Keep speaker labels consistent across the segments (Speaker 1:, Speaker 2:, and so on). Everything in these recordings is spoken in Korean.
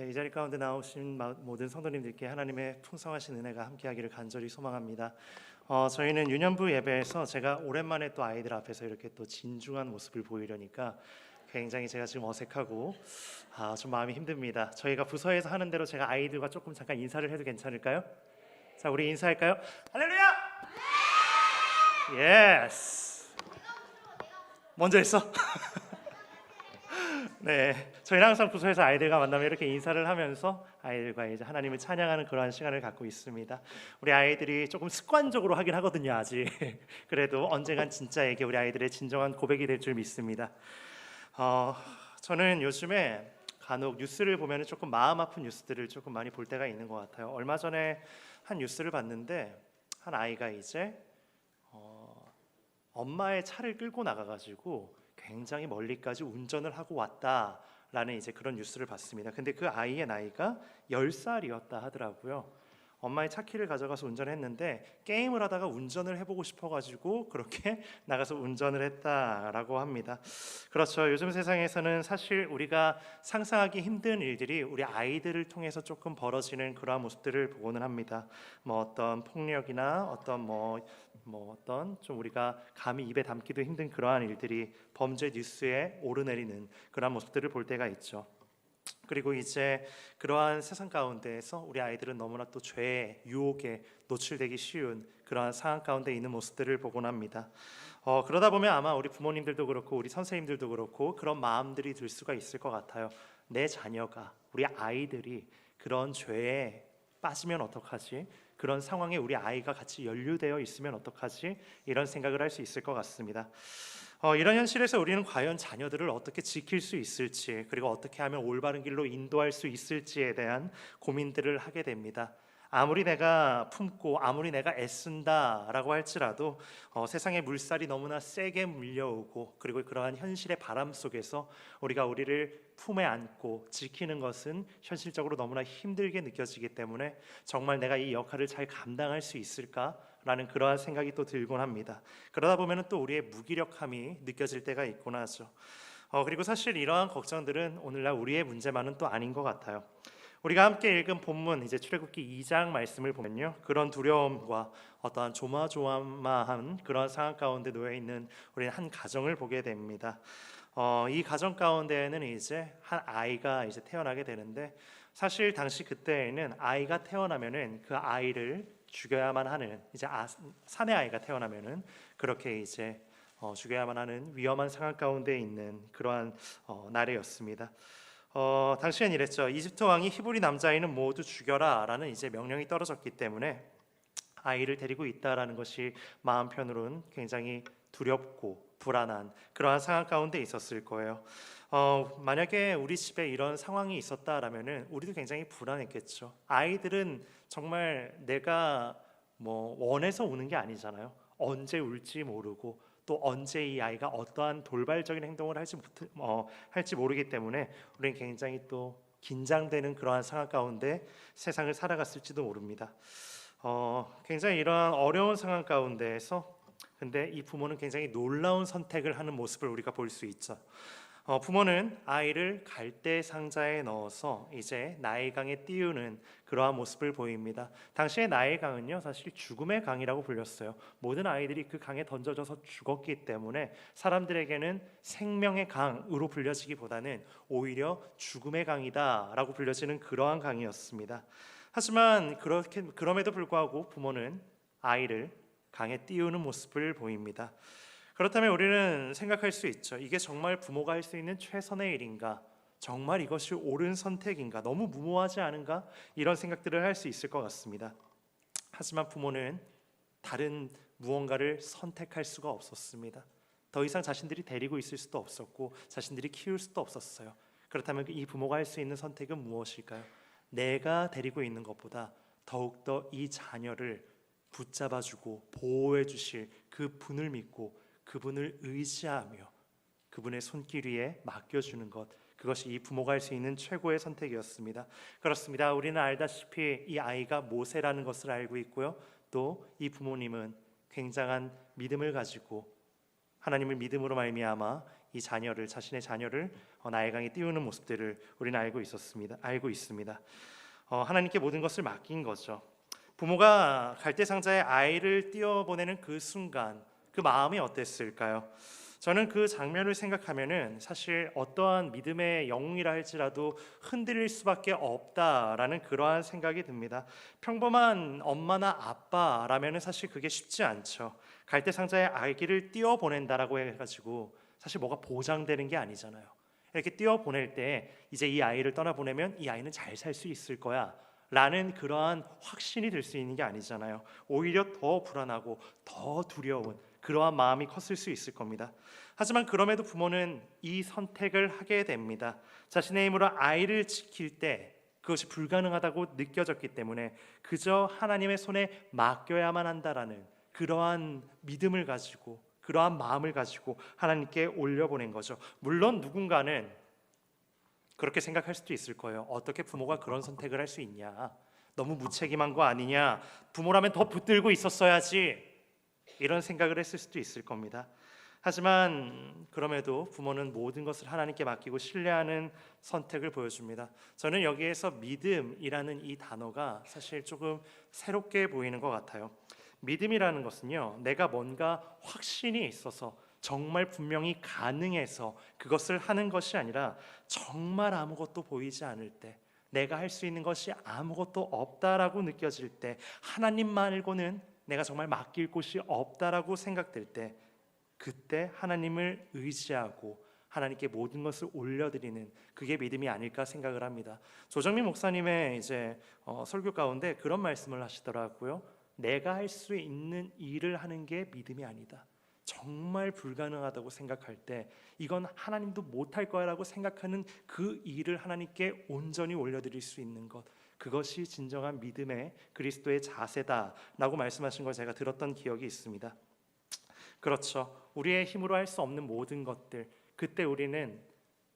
Speaker 1: 네, 이 자리 가운데 나오신 마- 모든 성도님들께 하나님의 풍성하신 은혜가 함께하기를 간절히 소망합니다. 어, 저희는 유년부 예배에서 제가 오랜만에 또 아이들 앞에서 이렇게 또 진중한 모습을 보이려니까 굉장히 제가 지금 어색하고 아, 좀 마음이 힘듭니다. 저희가 부서에서 하는 대로 제가 아이들과 조금 잠깐 인사를 해도 괜찮을까요? 자, 우리 인사할까요? 할렐루야! 예스. 먼저 했어. 네, 저희는 항상 부서에서 아이들과 만나면 이렇게 인사를 하면서 아이들과 이제 하나님을 찬양하는 그러한 시간을 갖고 있습니다. 우리 아이들이 조금 습관적으로 하긴 하거든요, 아직. 그래도 언젠간 진짜에게 우리 아이들의 진정한 고백이 될 줄 믿습니다. 어, 저는 요즘에 간혹 뉴스를 보면 조금 마음 아픈 뉴스들을 조금 많이 볼 때가 있는 것 같아요. 얼마 전에 한 뉴스를 봤는데 한 아이가 이제 어, 엄마의 차를 끌고 나가가지고 굉장히 멀리까지 운전을 하고 왔다 라는 이제 그런 뉴스를 봤습니다. 근데 그 아이의 나이가 10살이었다 하더라고요. 엄마의 차 키를 가져가서 운전했는데 게임을 하다가 운전을 해보고 싶어가지고 그렇게 나가서 운전을 했다라고 합니다. 그렇죠. 요즘 세상에서는 사실 우리가 상상하기 힘든 일들이 우리 아이들을 통해서 조금 벌어지는 그러한 모습들을 보고는 합니다. 뭐 어떤 폭력이나 어떤 뭐, 뭐 어떤 좀 우리가 감히 입에 담기도 힘든 그러한 일들이 범죄 뉴스에 오르내리는 그러한 모습들을 볼 때가 있죠. 그리고 이제 그러한 세상 가운데에서 우리 아이들은 너무나 또 죄의 유혹에 노출되기 쉬운 그러한 상황 가운데 있는 모습들을 보곤 합니다. 어, 그러다 보면 아마 우리 부모님들도 그렇고 우리 선생님들도 그렇고 그런 마음들이 들 수가 있을 것 같아요. 내 자녀가 우리 아이들이 그런 죄에 빠지면 어떡하지? 그런 상황에 우리 아이가 같이 연루되어 있으면 어떡하지? 이런 생각을 할 수 있을 것 같습니다. 어, 이런 현실에서 우리는 과연 자녀들을 어떻게 지킬 수 있을지 그리고 어떻게 하면 올바른 길로 인도할 수 있을지에 대한 고민들을 하게 됩니다. 아무리 내가 품고 아무리 내가 애쓴다라고 할지라도 어, 세상의 물살이 너무나 세게 밀려오고 그리고 그러한 현실의 바람 속에서 우리가 우리를 품에 안고 지키는 것은 현실적으로 너무나 힘들게 느껴지기 때문에 정말 내가 이 역할을 잘 감당할 수 있을까? 라는 그러한 생각이 또 들곤 합니다. 그러다 보면 또 우리의 무기력함이 느껴질 때가 있곤 하죠. 어, 그리고 사실 이러한 걱정들은 오늘날 우리의 문제만은 또 아닌 것 같아요. 우리가 함께 읽은 본문 이제 출애굽기 2장 말씀을 보면요. 그런 두려움과 어떠한 조마조마한 그런 상황 가운데 놓여 있는 우리는 한 가정을 보게 됩니다. 어, 이 가정 가운데에는 이제 한 아이가 이제 태어나게 되는데 사실 당시 그때에는 아이가 태어나면은 그 아이를 죽여야만 하는 이제 아, 사내 아이가 태어나면은 그렇게 이제 어, 죽여야만 하는 위험한 상황 가운데 있는 그러한 어, 날이었습니다. 어, 당시엔 이랬죠. 이집트 왕이 히브리 남자아이는 모두 죽여라라는 이제 명령이 떨어졌기 때문에 아이를 데리고 있다라는 것이 마음 편으로는 굉장히 두렵고 불안한 그러한 상황 가운데 있었을 거예요. 어, 만약에 우리 집에 이런 상황이 있었다라면은 우리도 굉장히 불안했겠죠. 아이들은 정말 내가 뭐 원해서 우는 게 아니잖아요. 언제 울지 모르고 또 언제 이 아이가 어떠한 돌발적인 행동을 할지 못, 어, 할지 모르기 때문에 우리는 굉장히 또 긴장되는 그러한 상황 가운데 세상을 살아갔을지도 모릅니다. 어, 굉장히 이러한 어려운 상황 가운데에서 근데 이 부모는 굉장히 놀라운 선택을 하는 모습을 우리가 볼 수 있죠. 어, 부모는 아이를 갈대 상자에 넣어서 이제 나일강에 띄우는 그러한 모습을 보입니다. 당시의 나일강은요 사실 죽음의 강이라고 불렸어요. 모든 아이들이 그 강에 던져져서 죽었기 때문에 사람들에게는 생명의 강으로 불려지기보다는 오히려 죽음의 강이다라고 불려지는 그러한 강이었습니다. 하지만 그렇게 그럼에도 불구하고 부모는 아이를 강에 띄우는 모습을 보입니다. 그렇다면 우리는 생각할 수 있죠. 이게 정말 부모가 할 수 있는 최선의 일인가? 정말 이것이 옳은 선택인가? 너무 무모하지 않은가? 이런 생각들을 할 수 있을 것 같습니다. 하지만 부모는 다른 무언가를 선택할 수가 없었습니다. 더 이상 자신들이 데리고 있을 수도 없었고 자신들이 키울 수도 없었어요. 그렇다면 이 부모가 할 수 있는 선택은 무엇일까요? 내가 데리고 있는 것보다 더욱더 이 자녀를 붙잡아 주고 보호해 주실 그 분을 믿고 그분을 의지하며 그분의 손길 위에 맡겨주는 것 그것이 이 부모가 할 수 있는 최고의 선택이었습니다. 그렇습니다. 우리는 알다시피 이 아이가 모세라는 것을 알고 있고요. 또 이 부모님은 굉장한 믿음을 가지고 하나님을 믿음으로 말미암아 이 자녀를 자신의 자녀를 어, 나의 강에 띄우는 모습들을 우리는 알고 있었습니다. 알고 있습니다. 어, 하나님께 모든 것을 맡긴 거죠. 부모가 갈대 상자에 아이를 띄워 보내는 그 순간 그 마음이 어땠을까요? 저는 그 장면을 생각하면은 사실 어떠한 믿음의 영웅이라 할지라도 흔들릴 수밖에 없다라는 그러한 생각이 듭니다. 평범한 엄마나 아빠라면은 사실 그게 쉽지 않죠. 갈대 상자에 아기를 띄워 보낸다라고 해가지고 사실 뭐가 보장되는 게 아니잖아요. 이렇게 띄워 보낼 때 이제 이 아이를 떠나 보내면 이 아이는 잘 살 수 있을 거야. 라는 그러한 확신이 될수 있는 게 아니잖아요. 오히려 더 불안하고 더 두려운 그러한 마음이 컸을 수 있을 겁니다. 하지만 그럼에도 부모는 이 선택을 하게 됩니다. 자신의 힘으로 아이를 지킬 때 그것이 불가능하다고 느껴졌기 때문에 그저 하나님의 손에 맡겨야만 한다라는 그러한 믿음을 가지고 그러한 마음을 가지고 하나님께 올려보낸 거죠. 물론 누군가는 그렇게 생각할 수도 있을 거예요. 어떻게 부모가 그런 선택을 할 수 있냐? 너무 무책임한 거 아니냐? 부모라면 더 붙들고 있었어야지. 이런 생각을 했을 수도 있을 겁니다. 하지만 그럼에도 부모는 모든 것을 하나님께 맡기고 신뢰하는 선택을 보여줍니다. 저는 여기에서 믿음이라는 이 단어가 사실 조금 새롭게 보이는 것 같아요. 믿음이라는 것은요, 내가 뭔가 확신이 있어서 정말 분명히 가능해서 그것을 하는 것이 아니라 정말 아무것도 보이지 않을 때 내가 할 수 있는 것이 아무것도 없다라고 느껴질 때 하나님 말고는 내가 정말 맡길 곳이 없다라고 생각될 때 그때 하나님을 의지하고 하나님께 모든 것을 올려드리는 그게 믿음이 아닐까 생각을 합니다. 조정민 목사님의 이제 어, 설교 가운데 그런 말씀을 하시더라고요. 내가 할 수 있는 일을 하는 게 믿음이 아니다. 정말 불가능하다고 생각할 때 이건 하나님도 못할 거야라고 생각하는 그 일을 하나님께 온전히 올려드릴 수 있는 것 그것이 진정한 믿음의 그리스도의 자세다라고 말씀하신 걸 제가 들었던 기억이 있습니다. 그렇죠. 우리의 힘으로 할 수 없는 모든 것들 그때 우리는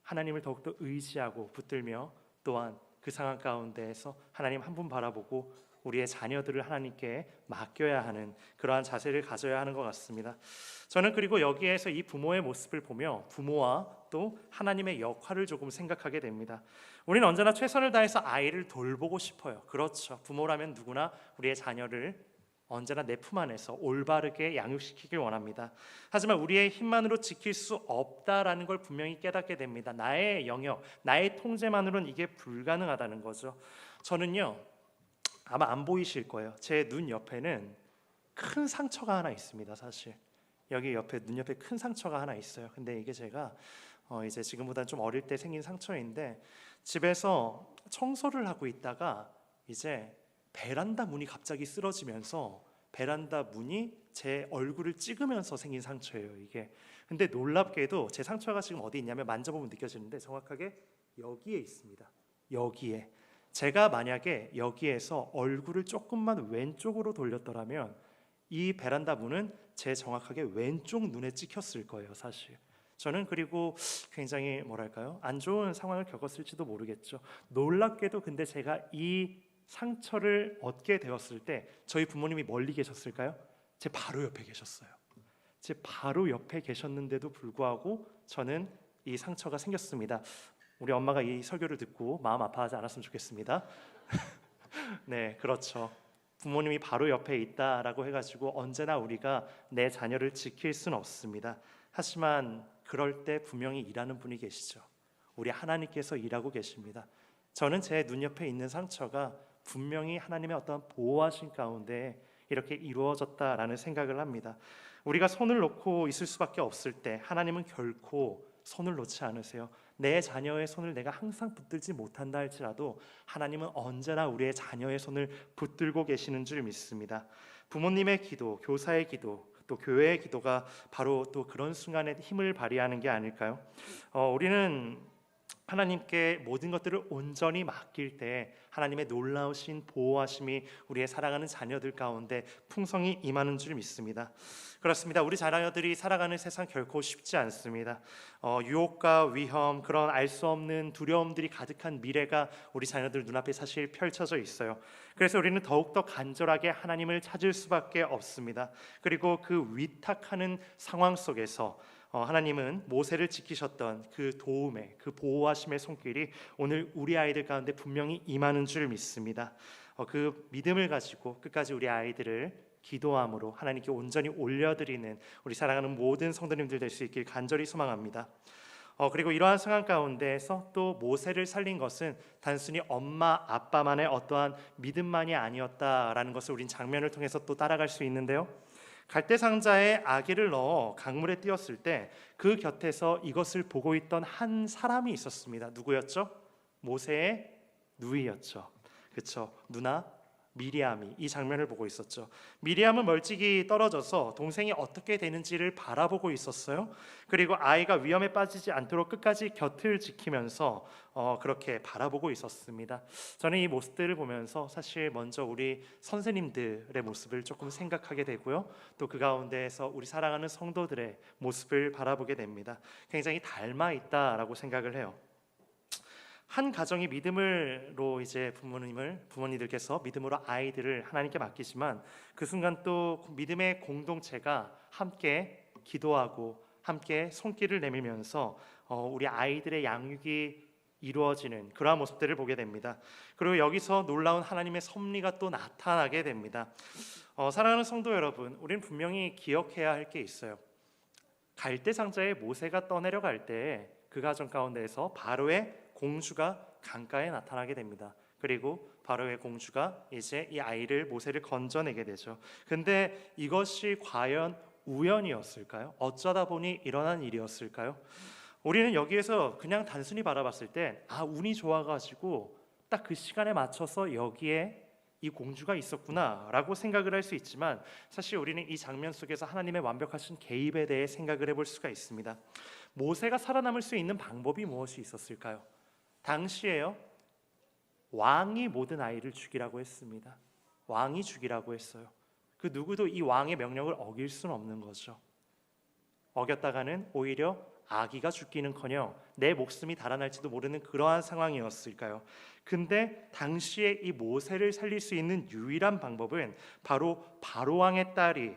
Speaker 1: 하나님을 더욱더 의지하고 붙들며 또한 그 상황 가운데에서 하나님 한 분 바라보고 우리의 자녀들을 하나님께 맡겨야 하는 그러한 자세를 가져야 하는 것 같습니다. 저는 그리고 여기에서 이 부모의 모습을 보며 부모와 또 하나님의 역할을 조금 생각하게 됩니다. 우리는 언제나 최선을 다해서 아이를 돌보고 싶어요. 그렇죠. 부모라면 누구나 우리의 자녀를 언제나 내 품 안에서 올바르게 양육시키길 원합니다. 하지만 우리의 힘만으로 지킬 수 없다라는 걸 분명히 깨닫게 됩니다. 나의 영역, 나의 통제만으로는 이게 불가능하다는 거죠. 저는요. 아마 안 보이실 거예요. 제 눈 옆에는 큰 상처가 하나 있습니다. 사실 여기 옆에 눈 옆에 큰 상처가 하나 있어요. 근데 이게 제가 어 이제 지금보다 좀 어릴 때 생긴 상처인데 집에서 청소를 하고 있다가 이제 베란다 문이 갑자기 쓰러지면서 베란다 문이 제 얼굴을 찍으면서 생긴 상처예요. 이게 근데 놀랍게도 제 상처가 지금 어디 있냐면 만져보면 느껴지는데 정확하게 여기에 있습니다. 여기에 제가 만약에 여기에서 얼굴을 조금만 왼쪽으로 돌렸더라면 이 베란다 문은 제 정확하게 왼쪽 눈에 찍혔을 거예요, 사실. 저는 그리고 굉장히 뭐랄까요? 안 좋은 상황을 겪었을지도 모르겠죠. 놀랍게도 근데 제가 이 상처를 얻게 되었을 때 저희 부모님이 멀리 계셨을까요? 제 바로 옆에 계셨어요. 제 바로 옆에 계셨는데도 불구하고 저는 이 상처가 생겼습니다. 우리 엄마가 이 설교를 듣고 마음 아파하지 않았으면 좋겠습니다. 네, 그렇죠. 부모님이 바로 옆에 있다라고 해가지고 언제나 우리가 내 자녀를 지킬 수는 없습니다. 하지만 그럴 때 분명히 일하는 분이 계시죠. 우리 하나님께서 일하고 계십니다. 저는 제 눈 옆에 있는 상처가 분명히 하나님의 어떤 보호하신 가운데 이렇게 이루어졌다라는 생각을 합니다. 우리가 손을 놓고 있을 수밖에 없을 때 하나님은 결코 손을 놓지 않으세요. 내 자녀의 손을 내가 항상 붙들지 못한다 할지라도 하나님은 언제나 우리의 자녀의 손을 붙들고 계시는 줄 믿습니다. 부모님의 기도, 교사의 기도, 또 교회의 기도가 바로 또 그런 순간에 힘을 발휘하는 게 아닐까요? 어, 우리는 하나님께 모든 것들을 온전히 맡길 때 하나님의 놀라우신 보호하심이 우리의 사랑하는 자녀들 가운데 풍성히 임하는 줄 믿습니다. 그렇습니다. 우리 자녀들이 살아가는 세상 결코 쉽지 않습니다. 어, 유혹과 위험 그런 알 수 없는 두려움들이 가득한 미래가 우리 자녀들 눈앞에 사실 펼쳐져 있어요. 그래서 우리는 더욱더 간절하게 하나님을 찾을 수밖에 없습니다. 그리고 그 위탁하는 상황 속에서 어, 하나님은 모세를 지키셨던 그 도움의 그 보호하심의 손길이 오늘 우리 아이들 가운데 분명히 임하는 줄 믿습니다. 어, 그 믿음을 가지고 끝까지 우리 아이들을 기도함으로 하나님께 온전히 올려드리는 우리 사랑하는 모든 성도님들 될 수 있길 간절히 소망합니다. 어, 그리고 이러한 상황 가운데에서 또 모세를 살린 것은 단순히 엄마 아빠만의 어떠한 믿음만이 아니었다라는 것을 우린 장면을 통해서 또 따라갈 수 있는데요. 갈대 상자에 아기를 넣어 강물에 띄었을 때 그 곁에서 이것을 보고 있던 한 사람이 있었습니다. 누구였죠? 모세의 누이였죠. 그렇죠. 누나 미리암이 이 장면을 보고 있었죠. 미리암은 멀찍이 떨어져서 동생이 어떻게 되는지를 바라보고 있었어요. 그리고 아이가 위험에 빠지지 않도록 끝까지 곁을 지키면서 어, 그렇게 바라보고 있었습니다. 저는 이 모습들을 보면서 사실 먼저 우리 선생님들의 모습을 조금 생각하게 되고요. 또 그 가운데에서 우리 사랑하는 성도들의 모습을 바라보게 됩니다. 굉장히 닮아 있다라고 생각을 해요. 한 가정이 믿음으로 이제 부모님을 부모님들께서 믿음으로 아이들을 하나님께 맡기지만 그 순간 또 믿음의 공동체가 함께 기도하고 함께 손길을 내밀면서 어, 우리 아이들의 양육이 이루어지는 그러한 모습들을 보게 됩니다. 그리고 여기서 놀라운 하나님의 섭리가 또 나타나게 됩니다. 어, 사랑하는 성도 여러분, 우리는 분명히 기억해야 할 게 있어요. 갈대 상자에 모세가 떠내려갈 때 그 가정 가운데에서 바로의 공주가 강가에 나타나게 됩니다. 그리고 바로의 공주가 이제 이 아이를 모세를 건져내게 되죠. 근데 이것이 과연 우연이었을까요? 어쩌다 보니 일어난 일이었을까요? 우리는 여기에서 그냥 단순히 바라봤을 때 아, 운이 좋아 가지고 딱 그 시간에 맞춰서 여기에 이 공주가 있었구나라고 생각을 할 수 있지만 사실 우리는 이 장면 속에서 하나님의 완벽하신 개입에 대해 생각을 해볼 수가 있습니다. 모세가 살아남을 수 있는 방법이 무엇이 있었을까요? 당시에요 왕이 모든 아이를 죽이라고 했습니다. 왕이 죽이라고 했어요. 그 누구도 이 왕의 명령을 어길 수는 없는 거죠. 어겼다가는 오히려 아기가 죽기는커녕 내 목숨이 달아날지도 모르는 그러한 상황이었을까요? 근데 당시에 이 모세를 살릴 수 있는 유일한 방법은 바로 바로 왕의 딸이 어,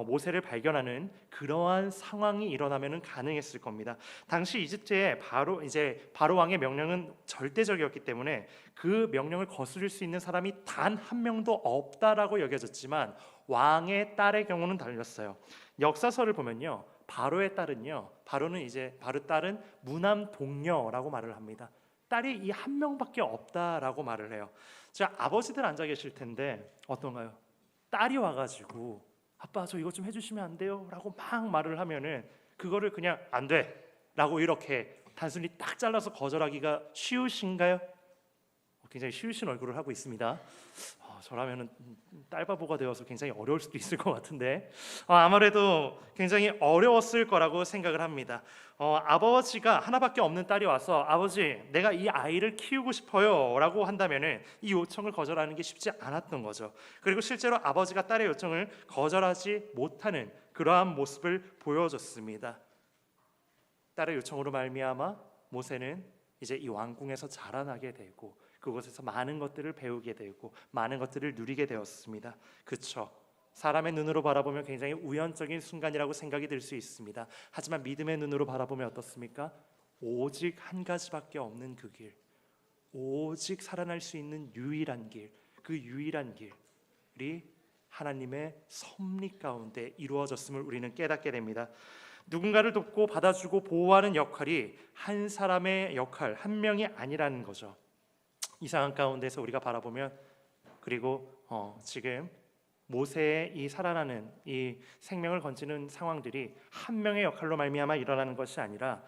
Speaker 1: 모세를 발견하는 그러한 상황이 일어나면은 가능했을 겁니다. 당시 이집트에 바로 이제 바로 왕의 명령은 절대적이었기 때문에 그 명령을 거스를 수 있는 사람이 단 한 명도 없다라고 여겨졌지만 왕의 딸의 경우는 달렸어요. 역사서를 보면요. 바로의 딸은요. 바로는 이제 바로 딸은 무남 동녀라고 말을 합니다. 딸이 이 한 명밖에 없다라고 말을 해요. 자 아버지들 앉아 계실 텐데 어떤가요? 딸이 와 가지고 아빠 저 이것 좀 해주시면 안 돼요? 라고 막 말을 하면은 그거를 그냥 안 돼. 라고 이렇게 단순히 딱 잘라서 거절하기가 쉬우신가요? 어, 굉장히 쉬우신 얼굴을 하고 있습니다. 어, 저라면은 딸바보가 되어서 굉장히 어려울 수도 있을 것 같은데 어, 아무래도 굉장히 어려웠을 거라고 생각을 합니다. 어, 아버지가 하나밖에 없는 딸이 와서 아버지 내가 이 아이를 키우고 싶어요라고 한다면은 이 요청을 거절하는 게 쉽지 않았던 거죠. 그리고 실제로 아버지가 딸의 요청을 거절하지 못하는 그러한 모습을 보여줬습니다. 딸의 요청으로 말미암아 모세는 이제 이 왕궁에서 자라나게 되고 그곳에서 많은 것들을 배우게 되고 많은 것들을 누리게 되었습니다. 그렇죠. 사람의 눈으로 바라보면 굉장히 우연적인 순간이라고 생각이 들 수 있습니다. 하지만 믿음의 눈으로 바라보면 어떻습니까? 오직 한 가지밖에 없는 그 길, 오직 살아날 수 있는 유일한 길, 그 유일한 길이 하나님의 섭리 가운데 이루어졌음을 우리는 깨닫게 됩니다. 누군가를 돕고 받아주고 보호하는 역할이 한 사람의 역할, 한 명이 아니라는 거죠. 이 상황 가운데서 우리가 바라보면 그리고 어, 지금 모세의 이 살아나는 이 생명을 건지는 상황들이 한 명의 역할로 말미암아 일어나는 것이 아니라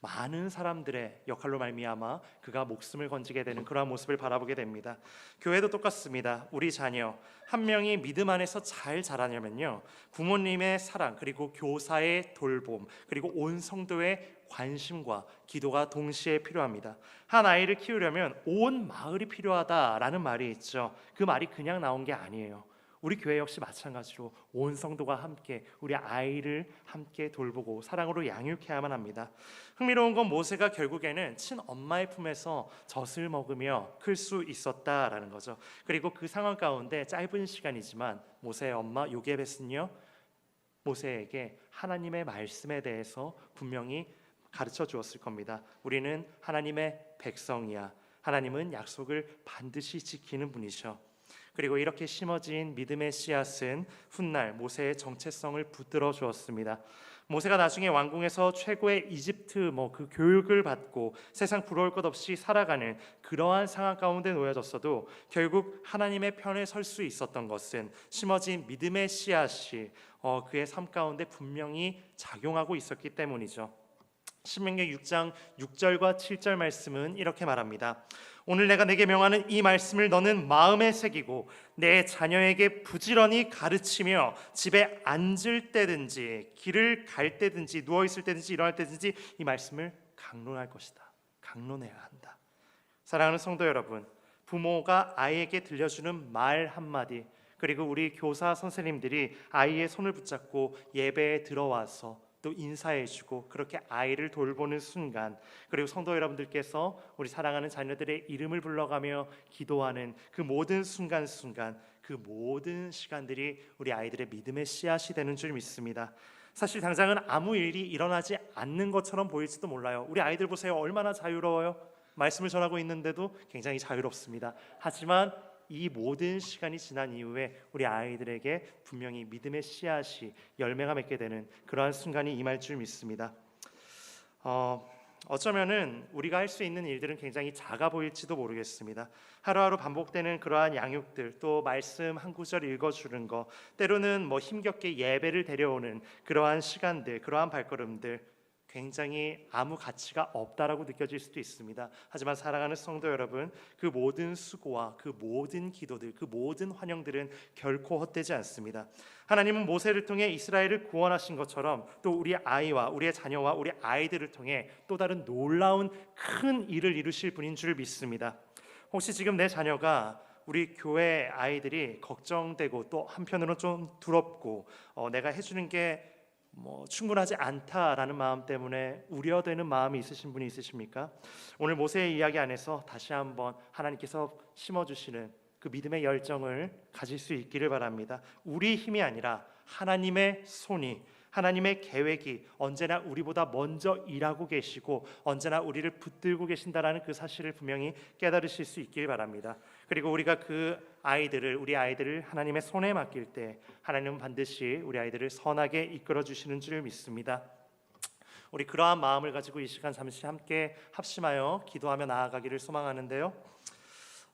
Speaker 1: 많은 사람들의 역할로 말미암아 그가 목숨을 건지게 되는 그러한 모습을 바라보게 됩니다. 교회도 똑같습니다. 우리 자녀 한 명이 믿음 안에서 잘 자라냐면요. 부모님의 사랑 그리고 교사의 돌봄 그리고 온 성도의 관심과 기도가 동시에 필요합니다. 한 아이를 키우려면 온 마을이 필요하다라는 말이 있죠. 그 말이 그냥 나온 게 아니에요. 우리 교회 역시 마찬가지로 온 성도가 함께 우리 아이를 함께 돌보고 사랑으로 양육해야만 합니다. 흥미로운 건 모세가 결국에는 친엄마의 품에서 젖을 먹으며 클 수 있었다라는 거죠. 그리고 그 상황 가운데 짧은 시간이지만 모세의 엄마 요게벳은요 모세에게 하나님의 말씀에 대해서 분명히 가르쳐 주었을 겁니다. 우리는 하나님의 백성이야. 하나님은 약속을 반드시 지키는 분이셔. 그리고 이렇게 심어진 믿음의 씨앗은 훗날 모세의 정체성을 붙들어 주었습니다. 모세가 나중에 왕궁에서 최고의 이집트 뭐 그 교육을 받고 세상 부러울 것 없이 살아가는 그러한 상황 가운데 놓여졌어도 결국 하나님의 편에 설 수 있었던 것은 심어진 믿음의 씨앗이 어, 그의 삶 가운데 분명히 작용하고 있었기 때문이죠. 신명기 6장 6절과 7절 말씀은 이렇게 말합니다. 오늘 내가 내게 명하는 이 말씀을 너는 마음에 새기고 내 자녀에게 부지런히 가르치며 집에 앉을 때든지 길을 갈 때든지 누워 있을 때든지 일어날 때든지 이 말씀을 강론할 것이다. 강론해야 한다. 사랑하는 성도 여러분, 부모가 아이에게 들려주는 말 한마디 그리고 우리 교사 선생님들이 아이의 손을 붙잡고 예배에 들어와서 또 인사해주고 그렇게 아이를 돌보는 순간 그리고 성도 여러분들께서 우리 사랑하는 자녀들의 이름을 불러가며 기도하는 그 모든 순간순간 그 모든 시간들이 우리 아이들의 믿음의 씨앗이 되는 줄 믿습니다. 사실 당장은 아무 일이 일어나지 않는 것처럼 보일지도 몰라요. 우리 아이들 보세요. 얼마나 자유로워요. 말씀을 전하고 있는데도 굉장히 자유롭습니다. 하지만 이 모든 시간이 지난 이후에 우리 아이들에게 분명히 믿음의 씨앗이 열매가 맺게 되는 그러한 순간이 임할 줄 믿습니다. 어, 어쩌면은 우리가 할 수 있는 일들은 굉장히 작아 보일지도 모르겠습니다. 하루하루 반복되는 그러한 양육들, 또 말씀 한 구절 읽어주는 거, 때로는 뭐 힘겹게 예배를 데려오는 그러한 시간들, 그러한 발걸음들, 굉장히 아무 가치가 없다라고 느껴질 수도 있습니다. 하지만 사랑하는 성도 여러분, 그 모든 수고와 그 모든 기도들, 그 모든 환영들은 결코 헛되지 않습니다. 하나님은 모세를 통해 이스라엘을 구원하신 것처럼 또 우리 아이와 우리의 자녀와 우리 아이들을 통해 또 다른 놀라운 큰 일을 이루실 분인 줄 믿습니다. 혹시 지금 내 자녀가 우리 교회 아이들이 걱정되고 또 한편으로 좀 두렵고 어, 내가 해주는 게 뭐 충분하지 않다라는 마음 때문에 우려되는 마음이 있으신 분이 있으십니까? 오늘 모세의 이야기 안에서 다시 한번 하나님께서 심어 주시는 그 믿음의 열정을 가질 수 있기를 바랍니다. 우리 힘이 아니라 하나님의 손이 하나님의 계획이 언제나 우리보다 먼저 일하고 계시고 언제나 우리를 붙들고 계신다라는 그 사실을 분명히 깨달으실 수 있길 바랍니다. 그리고 우리가 그 아이들을 우리 아이들을 하나님의 손에 맡길 때 하나님은 반드시 우리 아이들을 선하게 이끌어 주시는 줄 믿습니다. 우리 그러한 마음을 가지고 이 시간 잠시 함께 합심하여 기도하며 나아가기를 소망하는데요.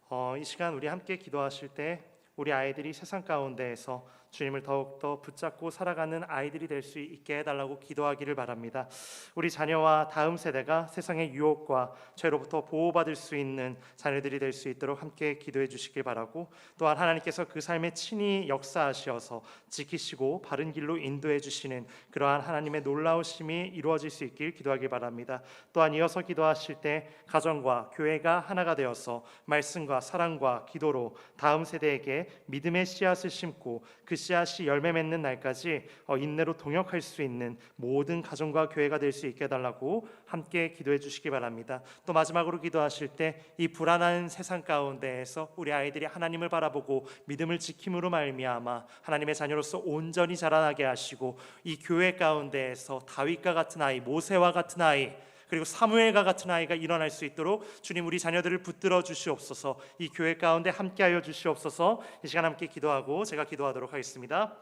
Speaker 1: 어, 이 시간 우리 함께 기도하실 때 우리 아이들이 세상 가운데에서 주님을 더욱더 붙잡고 살아가는 아이들이 될 수 있게 해달라고 기도하기를 바랍니다. 우리 자녀와 다음 세대가 세상의 유혹과 죄로부터 보호받을 수 있는 자녀들이 될 수 있도록 함께 기도해 주시길 바라고 또한 하나님께서 그 삶에 친히 역사하시어서 지키시고 바른 길로 인도해 주시는 그러한 하나님의 놀라우심이 이루어질 수 있길 기도하길 바랍니다. 또한 이어서 기도하실 때 가정과 교회가 하나가 되어서 말씀과 사랑과 기도로 다음 세대에게 믿음의 씨앗을 심고 그 씨앗이 열매 맺는 날까지 어, 인내로 동역할 수 있는 모든 가정과 교회가 될 수 있게 해달라고 함께 기도해 주시기 바랍니다. 또 마지막으로 기도하실 때 이 불안한 세상 가운데에서 우리 아이들이 하나님을 바라보고 믿음을 지킴으로 말미암아 하나님의 자녀로서 온전히 자라나게 하시고 이 교회 가운데에서 다윗과 같은 아이, 모세와 같은 아이 그리고 사무엘과 같은 아이가 일어날 수 있도록 주님 우리 자녀들을 붙들어 주시옵소서. 이 교회 가운데 함께하여 주시옵소서. 이 시간 함께 기도하고 제가 기도하도록 하겠습니다.